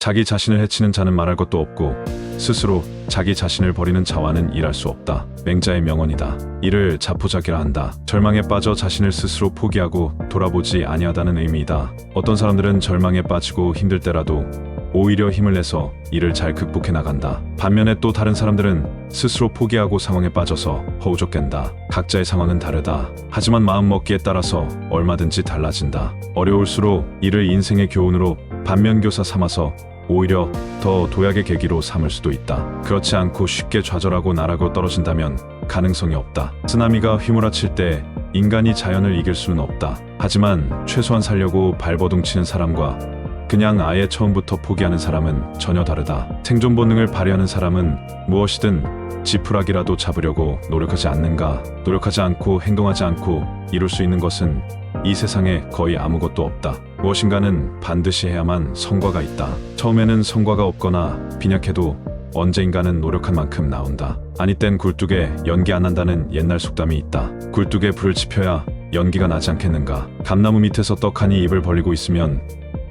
자기 자신을 해치는 자는 말할 것도 없고 스스로 자기 자신을 버리는 자와는 일할 수 없다. 맹자의 명언이다. 이를 자포자기라 한다. 절망에 빠져 자신을 스스로 포기하고 돌아보지 아니하다는 의미이다. 어떤 사람들은 절망에 빠지고 힘들 때라도 오히려 힘을 내서 이를 잘 극복해 나간다. 반면에 또 다른 사람들은 스스로 포기하고 상황에 빠져서 허우적댄다. 각자의 상황은 다르다. 하지만 마음 먹기에 따라서 얼마든지 달라진다. 어려울수록 이를 인생의 교훈으로 반면교사 삼아서 오히려 더 도약의 계기로 삼을 수도 있다. 그렇지 않고 쉽게 좌절하고 나락으로 떨어진다면 가능성이 없다. 쓰나미가 휘몰아칠 때 인간이 자연을 이길 수는 없다. 하지만 최소한 살려고 발버둥 치는 사람과 그냥 아예 처음부터 포기하는 사람은 전혀 다르다. 생존 본능을 발휘하는 사람은 무엇이든 지푸라기라도 잡으려고 노력하지 않는가? 노력하지 않고 행동하지 않고 이룰 수 있는 것은 이 세상에 거의 아무것도 없다. 무엇인가는 반드시 해야만 성과가 있다. 처음에는 성과가 없거나 빈약해도 언젠가는 노력한 만큼 나온다. 아니 땐 굴뚝에 연기 안 난다는 옛날 속담이 있다. 굴뚝에 불을 지펴야 연기가 나지 않겠는가? 감나무 밑에서 떡하니 입을 벌리고 있으면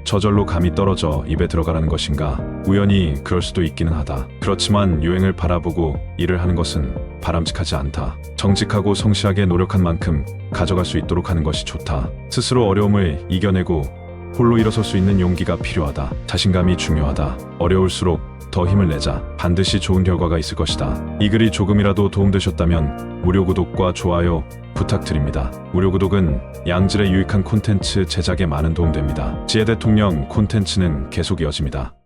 저절로 감이 떨어져 입에 들어가라는 것인가? 우연히 그럴 수도 있기는 하다. 그렇지만 유행을 바라보고 일을 하는 것은 바람직하지 않다. 정직하고 성실하게 노력한 만큼 가져갈 수 있도록 하는 것이 좋다. 스스로 어려움을 이겨내고 홀로 일어설 수 있는 용기가 필요하다. 자신감이 중요하다. 어려울수록 더 힘을 내자. 반드시 좋은 결과가 있을 것이다. 이 글이 조금이라도 도움되셨다면 무료 구독과 좋아요 부탁드립니다. 무료 구독은 양질의 유익한 콘텐츠 제작에 많은 도움됩니다. 지혜 대통령 콘텐츠는 계속 이어집니다.